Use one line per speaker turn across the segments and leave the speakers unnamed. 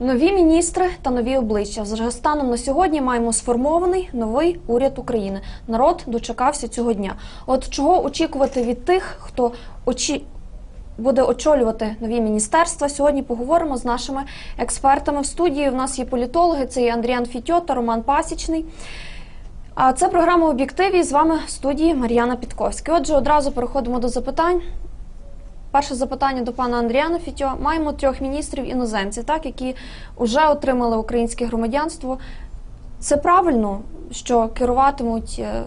Нові міністри та нові обличчя. Вже станом на сьогодні маємо сформований новий уряд України. Народ дочекався цього дня. От чого очікувати від тих, хто очі... буде очолювати нові міністерства. Сьогодні поговоримо з нашими експертами в студії. У нас є політологи. Це є Андріан Фітьо та Роман Пасічний. А це програма «Об'єктиві». З вами в студії Мар'яна Підковська. Отже, одразу переходимо до запитань. Перше запитання до пана Андріана Фітьо. Маємо трьох міністрів іноземців, так, які вже отримали українське громадянство. Це правильно, що керуватимуть е,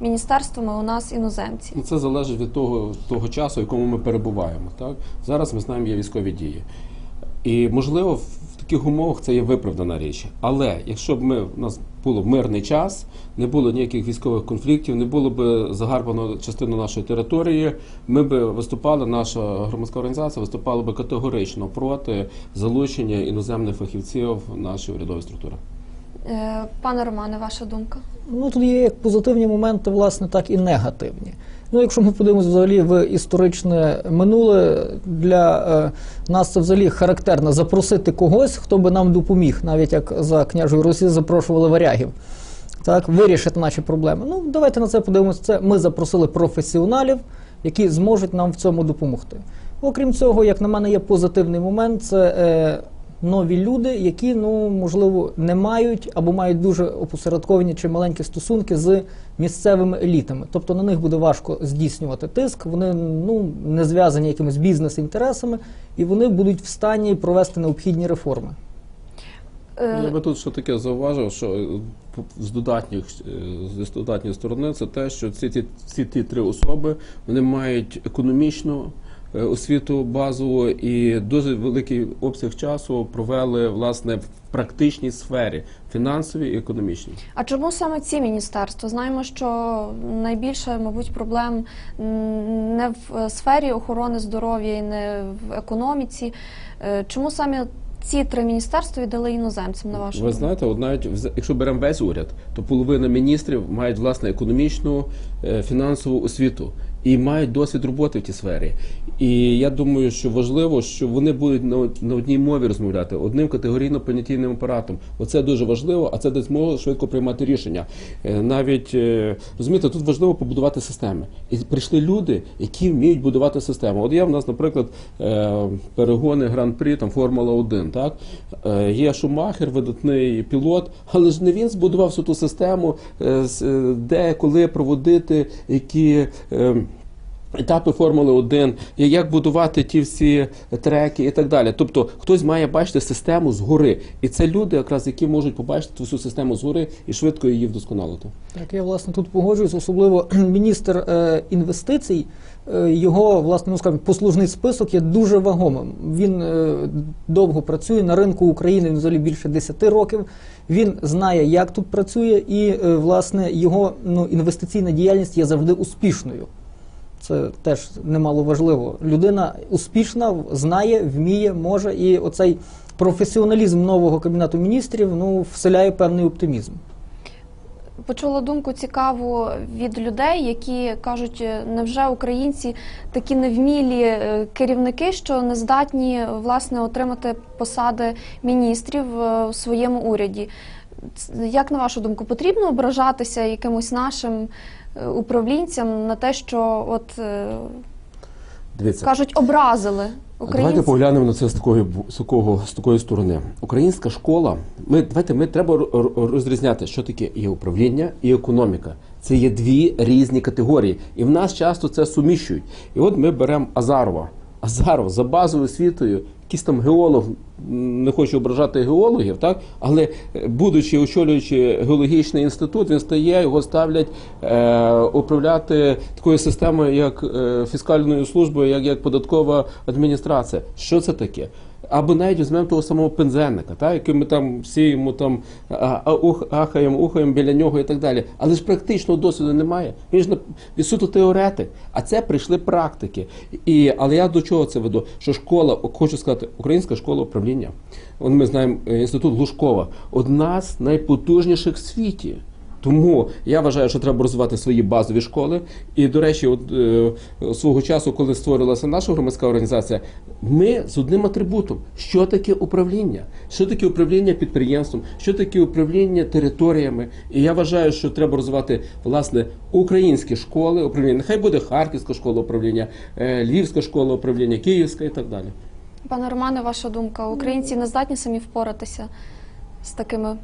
міністерствами у нас іноземці.
Ну, Це залежить від того, того часу, в якому ми перебуваємо. Так? Зараз ми знаємо, є військові дії. І, можливо, в таких умовах це є виправдана річ. Але якщо б ми, у нас було мирний час, не було ніяких військових конфліктів, не було б загарбано частину нашої території, ми б виступали, наша громадська організація виступала б категорично проти залучення іноземних фахівців в наші урядові структури.
Е, Пане Романе, ваша думка?
Ну тут є як позитивні моменти, власне, так і негативні. Ну, якщо ми подивимося взагалі в історичне минуле, для е, нас це взагалі характерно запросити когось, хто би нам допоміг, навіть як за княжою Русі запрошували варягів. Так, вирішити наші проблеми. Ну, давайте на це подивимося. Це ми запросили професіоналів, які зможуть нам в цьому допомогти. Окрім цього, як на мене, є позитивний момент, це е, нові люди, які, ну, можливо, не мають або мають дуже опосередковані чи маленькі стосунки з місцевими елітами. Тобто на них буде важко здійснювати тиск, вони ну, не зв'язані якимись бізнес-інтересами, і вони будуть в стані провести необхідні реформи.
Е,
Я би тут що таке зауважив, що е, з додатніх е, з додатньої сторони це те, що ці ті всі ті три особи вони мають економічну освіту базову і дуже великий обсяг часу провели власне в практичній сфері фінансовій і економічній.
А чому саме ці міністерства? Знаємо, що найбільше, мабуть, проблем не в е, сфері охорони здоров'я і не в економіці. Е, Чому саме ці три міністерства віддали іноземцям, на вашу
Ви
думку?
знаєте, от навіть якщо беремо весь уряд, то половина міністрів мають власне економічну, е, фінансову освіту і мають досвід роботи в тій сфері. І я думаю, що важливо, що вони будуть на, на одній мові розмовляти, одним категорійно понятійним апаратом. Оце дуже важливо, а це дасть змогу швидко приймати рішення. Е, Навіть е, розумієте, тут важливо побудувати системи. І прийшли люди, які вміють будувати систему. От є в нас, наприклад, е, перегони гран-прі, там Формула 1, так? Є Шумахер, видатний пілот, але ж не він збудував всю ту систему, де, коли проводити, які. Етапи Формули 1, як будувати ті всі треки і так далі. Тобто хтось має бачити систему згори. І це люди, якраз які можуть побачити всю систему згори і швидко її вдосконалити.
Так, я власне тут погоджуюсь, особливо міністр е, інвестицій. е, Його власне ну скажімо, послужний список є дуже вагомим. Він е, довго працює на ринку України. Він взагалі більше 10 років. Він знає, як тут працює, і е, власне його ну, інвестиційна діяльність є завжди успішною. Це теж немало важливо. Людина успішна, знає, вміє, може, і оцей професіоналізм нового кабінету міністрів ну вселяє певний оптимізм.
Почула думку цікаву від людей, які кажуть, е, невже українці такі невмілі е, керівники, що не здатні власне отримати посади міністрів е, у своєму уряді. Як на вашу думку, потрібно ображатися якимось нашим управлінцям на те, що от е,
Дивіться.
кажуть, образили
Давайте поглянемо на це з такої з такого з такої сторони. Українська школа. Ми давайте ми треба розрізняти, що таке є управління і економіка. Це є дві різні категорії, і в нас часто це суміщують. І от ми беремо Азарова. Азаров за базовою освітою, якийсь там геолог, не хочу ображати геологів, так але е, будучи очолюючи геологічний інститут, він стає, його ставлять е, управляти такою системою, як е, фіскальною службою, як, як податкова адміністрація. Що це таке? Або навіть візьмемо того самого пензенника, так, який ми там йому там ахаємо, ухаємо біля нього і так далі. Але ж практичного досвіду немає. Він ж він суто теоретик. А це прийшли практики. І, але я до чого це веду? Що школа, хочу сказати, українська школа управління. Ми знаємо е, інститут Глушкова, одна з найпотужніших в світі. Тому я вважаю, що треба розвивати свої базові школи. І, до речі, от е, свого часу, коли створилася наша громадська організація, ми з одним атрибутом: що таке управління, що таке управління підприємством, що таке управління територіями. І я вважаю, що треба розвивати власне українські школи управління. Нехай буде Харківська школа управління, е, Львівська школа управління, Київська і так далі.
Пане Романе, ваша думка, українці не здатні самі впоратися з такими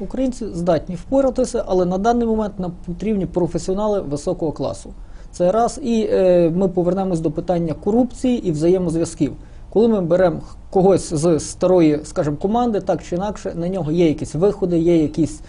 Українці здатні впоратися, але на даний момент нам потрібні професіонали високого класу. Це раз, і е, ми повернемось до питання корупції і взаємозв'язків. Коли ми беремо когось з старої, скажімо, команди, так чи інакше, на нього є якісь виходи, є якісь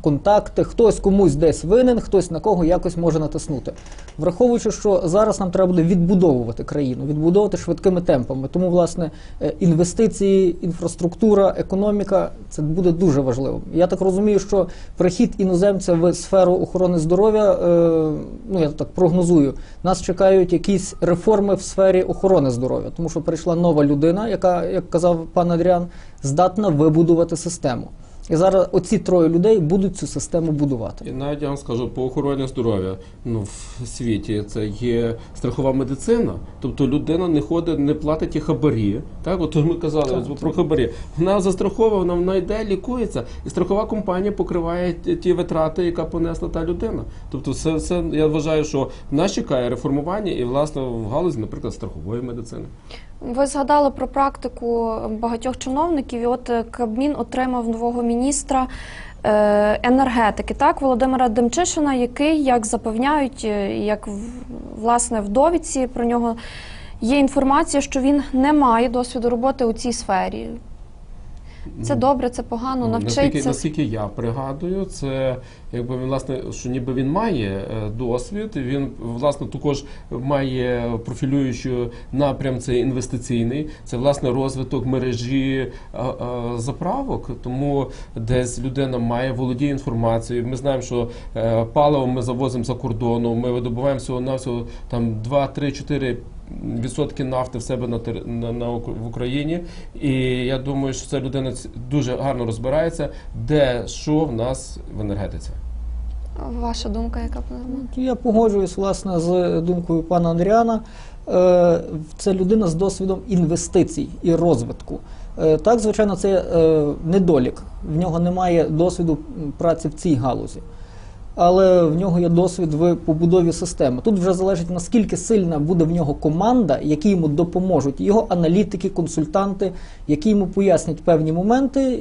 контакти, хтось комусь десь винен, хтось на кого якось може натиснути. Враховуючи, що зараз нам треба буде відбудовувати країну, відбудовувати швидкими темпами. Тому, власне, е, інвестиції, інфраструктура, економіка це буде дуже важливим. Я так розумію, що прихід іноземця в сферу охорони здоров'я, е, ну я так прогнозую, нас чекають якісь реформи в сфері охорони здоров'я, тому що прийшла нова людина, яка, як казав пан Адріан, здатна вибудувати систему. І зараз оці троє людей будуть цю систему будувати.
І навіть я вам скажу, по охороні здоров'я ну, в світі це є страхова медицина. Тобто людина не ходить, не платить ті хабарі. Так, от ми казали
Так,
про хабарі. Вона застрахована, вона йде, лікується, і страхова компанія покриває ті- ті витрати, яка понесла та людина. Тобто, все, все я вважаю, що нас чекає реформування і власне в галузі, наприклад, страхової медицини.
Ви згадали про практику багатьох чиновників, і от е, Кабмін отримав нового міністра е, енергетики, так, Володимира Демчишина, який, як запевняють, е, як власне в довідці про нього є інформація, що він не має досвіду роботи у цій сфері. Це добре, це погано,
Ну, Наскільки, наскільки я пригадую, це якби він власне, що ніби він має е, досвід, він власне також має профілюючий напрям, це інвестиційний, це власне розвиток мережі е, е, заправок. Тому десь людина має володіє інформацією. Ми знаємо, що паливо ми завозимо за кордону. Ми видобуваємо всього на всього там 2, 3, 4 відсотки нафти в себе на, на, на в Україні. І я думаю, що ця людина дуже гарно розбирається, де що в нас в енергетиці.
Ваша думка, яка пане
Я погоджуюсь власне з думкою пана Андріана. Е, Це людина з досвідом інвестицій і розвитку. Е, Так, звичайно, це е, недолік. В нього немає досвіду праці в цій галузі. Але в нього є досвід в побудові системи. Тут вже залежить наскільки сильна буде в нього команда, які йому допоможуть, його аналітики, консультанти, які йому пояснять певні моменти,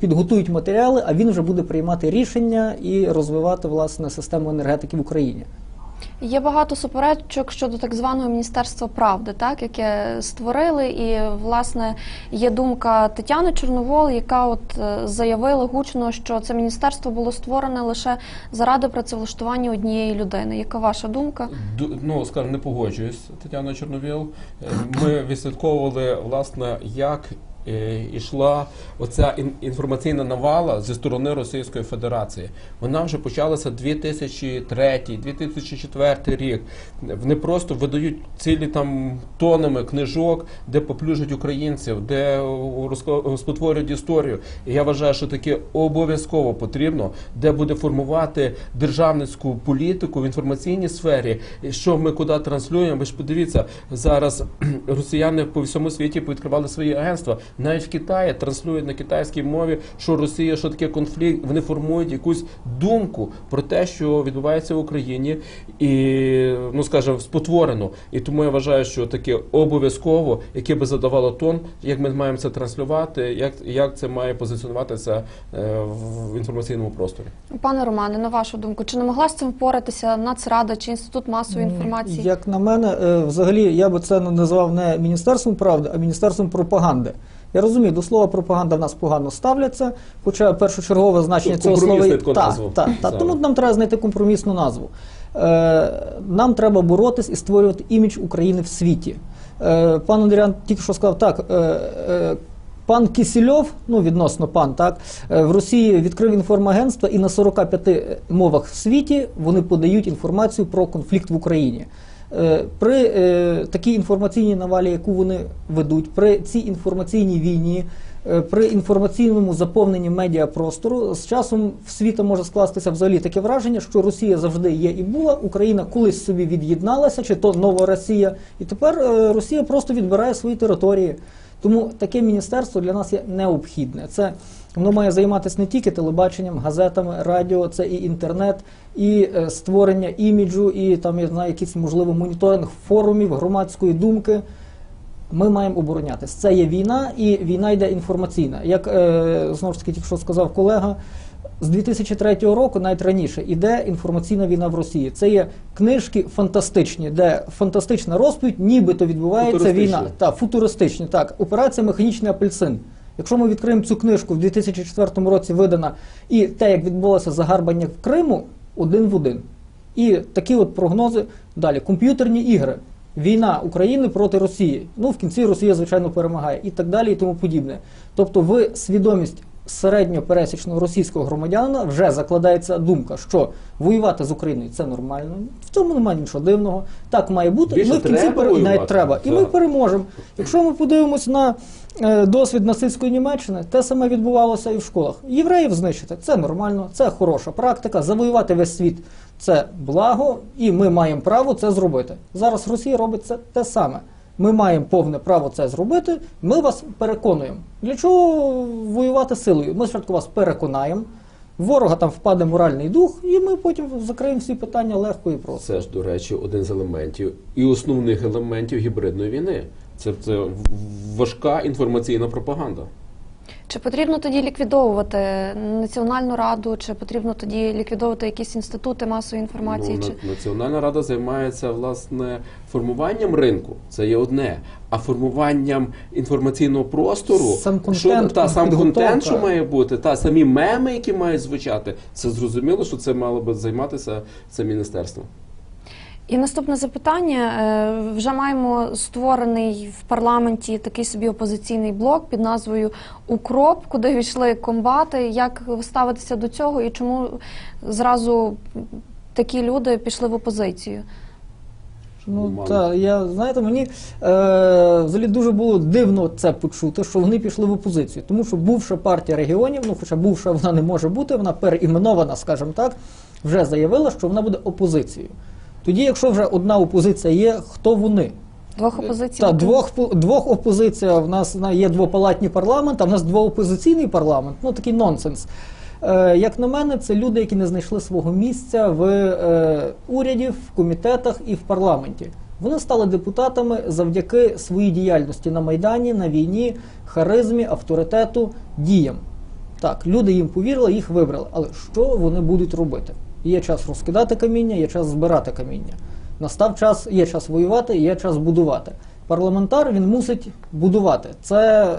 підготують матеріали, а він вже буде приймати рішення і розвивати власне систему енергетики в Україні.
Є багато суперечок щодо так званого міністерства правди, так яке створили, і власне є думка Тетяни Чорновол, яка от е, заявила гучно, що це міністерство було створене лише заради працевлаштування однієї людини. Яка ваша думка?
Ду- Ну, скажімо, не погоджуюсь, Тетяна Чорновіл. Е, Ми відслідковували, власне, як е, ішла оця ін- інформаційна навала зі сторони Російської Федерації. Вона вже почалася 2003-2004 рік. Вони просто видають цілі там тонами книжок, де поплюжать українців, де спотворюють історію. І я вважаю, що таке обов'язково потрібно, де буде формувати державницьку політику в інформаційній сфері, що ми куди транслюємо. Ви ж подивіться, зараз росіяни по всьому світі відкривали свої агентства. Навіть в Китаї транслюють на китайській мові, що Росія, що таке конфлікт. Вони формують якусь думку про те, що відбувається в Україні, і ну скажімо, спотворено. І тому я вважаю, що таке обов'язково, яке би задавало тон, як ми маємо це транслювати, як, як це має позиціонуватися е, в інформаційному просторі.
Пане Романе, на вашу думку, чи не могла з цим впоратися Нацрада чи інститут масової інформації?
Як на мене, е, взагалі я би це назвав не міністерством правди, а міністерством пропаганди. Я розумію, до слова пропаганда в нас погано ставляться, хоча першочергове значення цього слова
компромісне назву.
так, так. Тому нам треба знайти компромісну назву. Е, нам треба боротись і створювати імідж України в світі. Е, пан Андріан тільки що сказав, так. Е, е, Пан Кісільов, ну відносно пан, так в Росії відкрив інформагентство, і на 45 мовах в світі вони подають інформацію про конфлікт в Україні. Е, При е, такій інформаційній навалі, яку вони ведуть, при цій інформаційній війні, е, при інформаційному заповненні медіапростору з часом в світа може скластися взагалі таке враження, що Росія завжди є і була. Україна колись собі від'єдналася, чи то нова Росія, і тепер Росія просто відбирає свої території. Тому таке міністерство для нас є необхідне. Це воно має займатися не тільки телебаченням, газетами, радіо, це і інтернет, і е, створення іміджу, і там я знаю, якийсь можливо моніторинг форумів, громадської думки. Ми маємо оборонятись. Це є війна, і війна йде інформаційна. Як е, знову ж таки тільки що сказав колега, з 2003 року, навіть раніше, іде інформаційна війна в Росії. Це є книжки фантастичні, де фантастична розповідь, нібито відбувається війна. Та футуристичні. Так, операція Механічний апельсин. Якщо ми відкриємо цю книжку в 2004 році видана, і те, як відбулося загарбання в Криму, один в один. І такі от прогнози далі. Комп'ютерні ігри. Війна України проти Росії. Ну, в кінці Росія, звичайно, перемагає і так далі, і тому подібне. Тобто, ви свідомість середньопересічного російського громадянина вже закладається думка, що воювати з Україною це нормально. В цьому немає нічого дивного. Так має бути, і ми в кінці
треба
пере- навіть треба. І ми переможемо. Якщо ми подивимось на е, досвід нацистської Німеччини, те саме відбувалося і в школах. Євреїв знищити це нормально, це хороша практика. Завоювати весь світ це благо, і ми маємо право це зробити. Зараз Росія робить це те саме. Ми маємо повне право це зробити. Ми вас переконуємо. Для чого воювати силою? Ми спочатку вас переконаємо. Ворога там впаде моральний дух, і ми потім закриємо всі питання легко і просто.
Це ж, до речі, один з елементів і основних елементів гібридної війни. Це, це важка інформаційна пропаганда.
Чи потрібно тоді ліквідовувати Національну раду, чи потрібно тоді ліквідовувати якісь інститути масової інформації?
Ну,
чи...
Національна рада займається власне формуванням ринку, це є одне. А формуванням інформаційного простору,
Сам
що, та сам контент, що має бути, та самі меми, які мають звучати, це зрозуміло, що це мало би займатися це міністерство.
І наступне запитання. Е, Вже маємо створений в парламенті такий собі опозиційний блок під назвою Укроп, куди війшли комбати. Як ви ставитеся до цього і чому зразу такі люди пішли в опозицію?
Ну
Мало.
та я знаєте, мені е, взагалі дуже було дивно це почути, що вони пішли в опозицію. Тому що бувша партія регіонів, ну хоча бувша вона не може бути, вона переіменована, скажімо так, вже заявила, що вона буде опозицією. Тоді, якщо вже одна опозиція є, хто вони?
Двох опозицій?
Та двох двох опозиція. В нас є двопалатні парламент, а в нас двоопозиційний парламент. Ну такий нонсенс. Е, як на мене, це люди, які не знайшли свого місця в е, уряді, в комітетах і в парламенті. Вони стали депутатами завдяки своїй діяльності на майдані, на війні, харизмі, авторитету, діям. Так, люди їм повірили, їх вибрали. Але що вони будуть робити? Є час розкидати каміння, є час збирати каміння. Настав час, є час воювати, є час будувати. Парламентар він мусить будувати. Це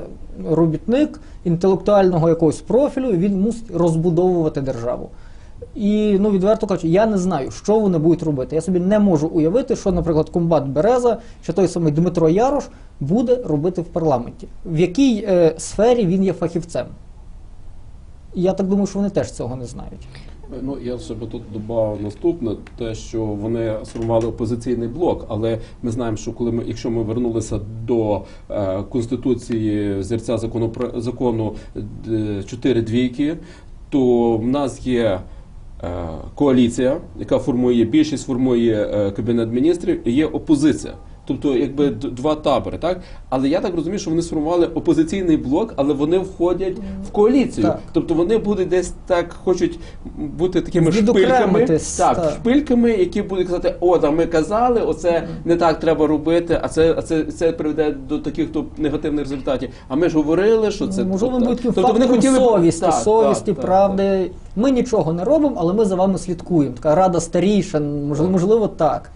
робітник інтелектуального якогось профілю, він мусить розбудовувати державу. І ну відверто кажучи, я не знаю, що вони будуть робити. Я собі не можу уявити, що, наприклад, комбат Береза чи той самий Дмитро Ярош буде робити в парламенті, в якій е, сфері він є фахівцем. Я так думаю, що вони теж цього не знають.
Ну я ще би тут додав наступне, те, що вони сформували опозиційний блок, але ми знаємо, що коли ми, якщо ми вернулися до е, конституції зірця закону закону е, чотири двійки, то в нас є. е, Коаліція, яка формує більшість, формує е, кабінет міністрів, і є опозиція. Тобто, якби два табори, так? Але я так розумію, що вони сформували опозиційний блок, але вони входять в коаліцію.
Так.
Тобто вони будуть десь так хочуть бути такими шпильками, так,
так.
шпильками, які будуть казати, о, там ми казали, оце не так треба робити, а це, а це, це приведе до таких то негативних результатів. А ми ж говорили, що це
Можливо,
то-
будуть
тобто
фактором совісті,
Так,
совісті,
так, так,
правди. Ми нічого не робимо, але ми за вами слідкуємо. Така рада старіша, можливо, можливо так.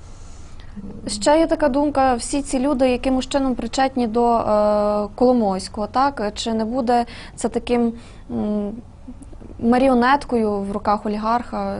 Ще є така думка: всі ці люди якимось чином причетні до е, Коломойського, так чи не буде це таким м, маріонеткою в руках олігарха?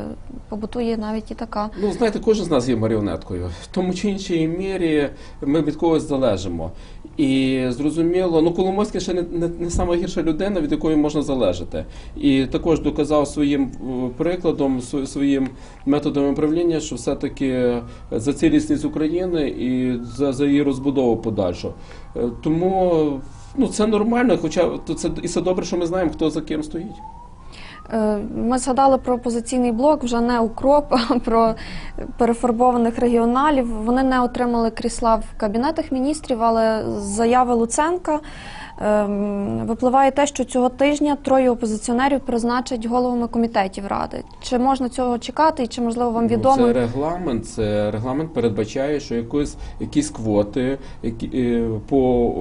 Побутує навіть і така.
Ну, знаєте, кожен з нас є маріонеткою. В тому чи іншій мірі ми від когось залежимо. І зрозуміло, ну Коломойський ще не, не, не сама гірша людина, від якої можна залежати. І також доказав своїм е, прикладом, своїм методом управління, що все-таки за цілісність України і за, за її розбудову подальшу. Е, Тому ну, це нормально, хоча то це і все добре, що ми знаємо, хто за ким стоїть.
Е, Ми згадали про опозиційний блок, вже не укроп, а про перефарбованих регіоналів. Вони не отримали крісла в кабінетах міністрів, але заяви Луценка випливає те, що цього тижня троє опозиціонерів призначать головами комітетів ради. Чи можна цього чекати, і чи можливо вам
Ну,
відомо?
Це регламент. Це регламент передбачає, що якось якісь квоти які, е, по,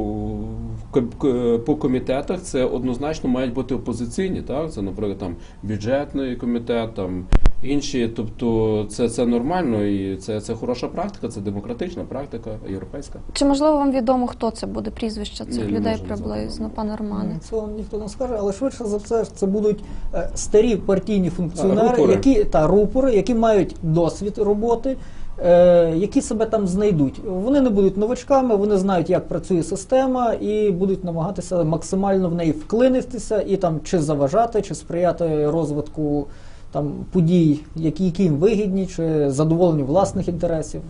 по комітетах це однозначно мають бути опозиційні. Так, це, наприклад, там бюджетний комітет, там інші. Тобто, це, це нормально і це, це хороша практика, це демократична практика, європейська.
Чи можливо вам відомо, хто це буде прізвище цих
не
людей
назвати.
приблизно, пане Романе?
Цього ніхто не скаже, але швидше за все це будуть е, старі партійні функціонери,
рупори.
які та рупори, які мають досвід роботи, е, які себе там знайдуть. Вони не будуть новачками, вони знають, як працює система, і будуть намагатися максимально в неї вклинитися і там чи заважати, чи сприяти розвитку там подій, які, які їм вигідні, чи задоволенню власних інтересів.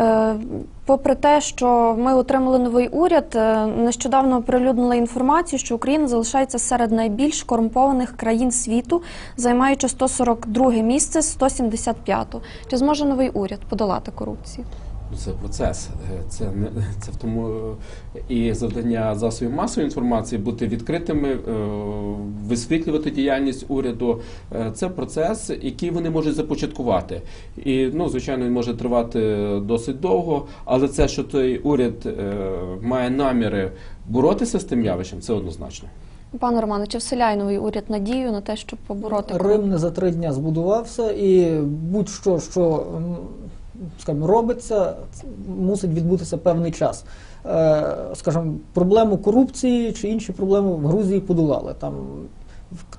Е, Попри те, що ми отримали новий уряд, е, нещодавно оприлюднили інформацію, що Україна залишається серед найбільш корумпованих країн світу, займаючи 142 місце з 175. Чи зможе новий уряд подолати корупцію?
Ну, Це процес. Е, Це не це в тому е, і завдання засобів масової інформації бути відкритими, е, висвітлювати діяльність уряду. Це процес, який вони можуть започаткувати. І ну, звичайно, він може тривати досить довго, але це, що той уряд має наміри боротися з тим явищем, це однозначно.
Пане Романе, чи вселяє новий уряд надію на те, щоб побороти?
Рим не за три дня збудувався, і будь-що, що м, скажімо, робиться, мусить відбутися певний час. Е, Скажімо, проблему корупції чи інші проблеми в Грузії подолали. Там,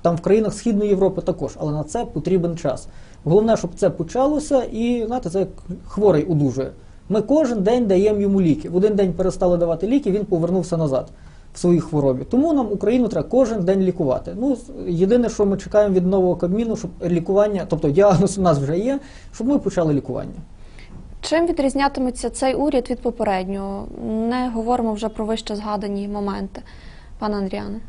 там в країнах Східної Європи також, але на це потрібен час. Головне, щоб це почалося, і знаєте, це як хворий одужує. Ми кожен день даємо йому ліки. В один день перестали давати ліки, він повернувся назад в своїй хворобі. Тому нам Україну треба кожен день лікувати. Ну, єдине, що ми чекаємо від нового Кабміну, щоб лікування, тобто діагноз у нас вже є, щоб ми почали лікування.
Чим відрізнятиметься цей уряд від попереднього? Не говоримо вже про вище згадані моменти. Пане Андріане.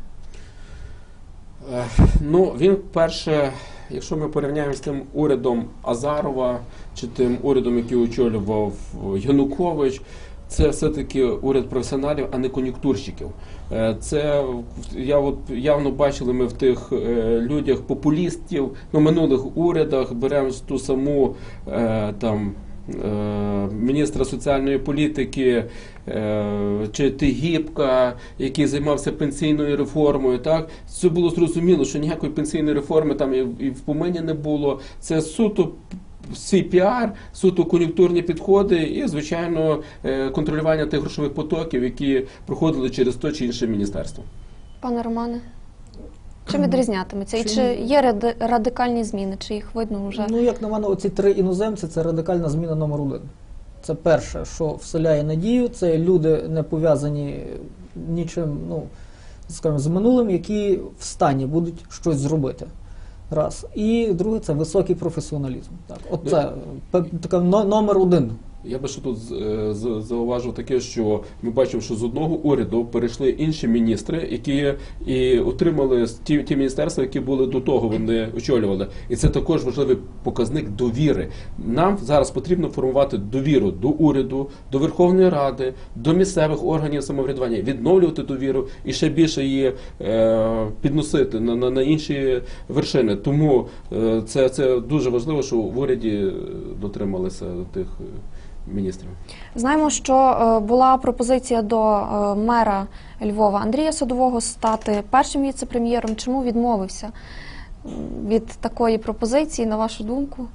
Е, Ну, він перше, якщо ми порівняємо з тим урядом Азарова чи тим урядом, який очолював Янукович, це все-таки уряд професіоналів, а не кон'юнктурщиків. Е, Це я от явно бачили ми в тих е, людях популістів на минулих урядах. Беремо ту саму там. Е, Міністра соціальної політики е, чи Тигіпка, який займався пенсійною реформою, так це було зрозуміло, що ніякої пенсійної реформи там і в- помині не було. Це суто піар, суто кон'юнктурні підходи і, звичайно, е, контролювання тих грошових потоків, які проходили через то чи інше міністерство.
Пане Романе, чим відрізнятиметься? І чи є ради- радикальні зміни, чи їх видно вже?
Ну, як на мене, оці три іноземці це радикальна зміна номер один. Це перше, що вселяє надію, це люди не пов'язані нічим, ну, скажімо, з минулим, які в стані будуть щось зробити. Раз. І друге, це високий професіоналізм. Так, от це пе- така номер один.
Я би ще тут е, зауважив таке, що ми бачимо, що з одного уряду перейшли інші міністри, які і отримали ті, ті міністерства, які були до того, вони очолювали. І це також важливий показник довіри. Нам зараз потрібно формувати довіру до уряду, до Верховної Ради, до місцевих органів самоврядування, відновлювати довіру і ще більше її е, підносити на, на, на інші вершини. Тому е, це, це дуже важливо, що в уряді е, дотрималися тих. Міністрів.
Знаємо, що е, була пропозиція до е, мера Львова Андрія Садового стати першим віце-прем'єром. Чому відмовився від такої пропозиції, на вашу думку?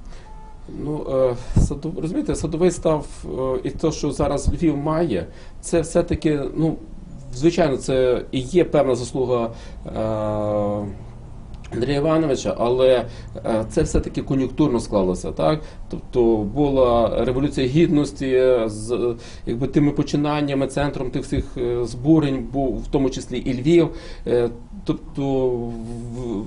Ну е, розумієте, садовий став і те, що зараз Львів має, це все-таки, ну, звичайно, це і є певна заслуга Андрія Івановича, але е, це все-таки кон'юнктурно склалося, так? Тобто була революція гідності е, з якби тими починаннями, центром тих всіх е, збурень, був в тому числі і Львів. Тобто в-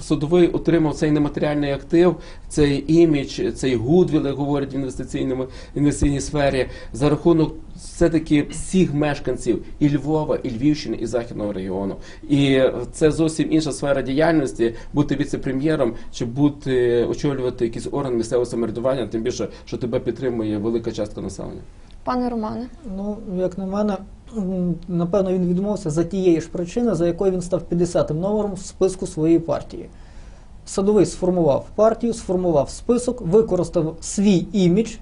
Садовий отримав цей нематеріальний актив, цей імідж, цей гудвіл, як говорять в інвестиційному інвестиційній сфері, за рахунок все-таки всіх мешканців і Львова, і Львівщини, і Західного регіону. І це зовсім інша сфера діяльності бути віце-прем'єром чи бути очолювати якийсь орган місцевого самоврядування, тим більше, що тебе підтримує велика частка населення.
Пане Романе,
Ну, як на мене, напевно, він відмовився за тієї ж причини, за якою він став 50-м номером в списку своєї партії. Садовий сформував партію, сформував список, використав свій імідж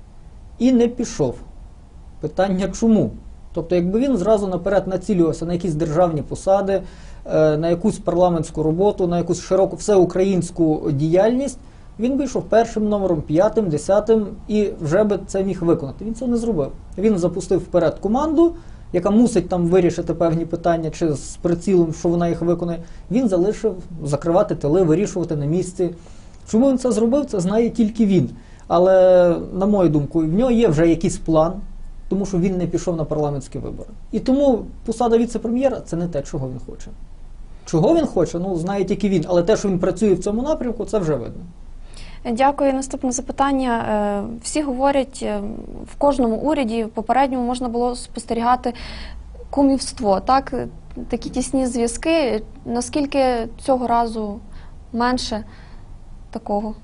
і не пішов. Питання чому? Тобто, якби він зразу наперед націлювався на якісь державні посади, е, на якусь парламентську роботу, на якусь широку всеукраїнську діяльність, він би йшов першим номером, п'ятим, десятим і вже би це міг виконати. Він цього не зробив. Він запустив вперед команду, яка мусить там вирішити певні питання чи з прицілом, що вона їх виконає. Він залишив закривати тили, вирішувати на місці. Чому він це зробив, це знає тільки він. Але, на мою думку, в нього є вже якийсь план, тому що він не пішов на парламентські вибори. І тому посада віце-прем'єра це не те, чого він хоче. Чого він хоче, ну знає тільки він, але те, що він працює в цьому напрямку, це вже видно.
Дякую. Наступне запитання. Е, Всі говорять, е, в кожному уряді в попередньому можна було спостерігати кумівство, так? Такі тісні зв'язки. Наскільки цього разу менше такого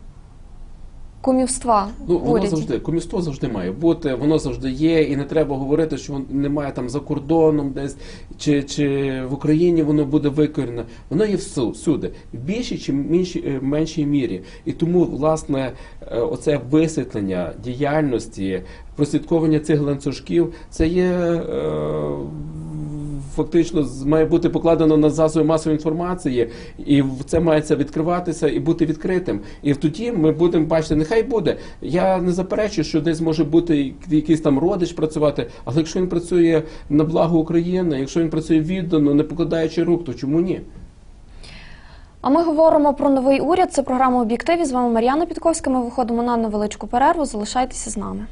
кумівства
Ну, воно
уряді?
завжди комісто завжди має бути, воно завжди є, і не треба говорити, що воно немає там за кордоном десь чи, чи в Україні воно буде викорено. Воно є всю- всюди, в більшій чи меншій, е, меншій мірі. І тому, власне, е, оце висвітлення діяльності, прослідковування цих ланцюжків, це є. Е, Фактично має бути покладено на засоби масової інформації, і це мається відкриватися і бути відкритим. І тоді ми будемо бачити, нехай буде. Я не заперечую, що десь може бути якийсь там родич працювати, але якщо він працює на благо України, якщо він працює віддано, не покладаючи рук, то чому ні?
А ми говоримо про новий уряд. Це програма об'єктиві. З вами Мар'яна Підковська. Ми виходимо на невеличку перерву. Залишайтеся з нами.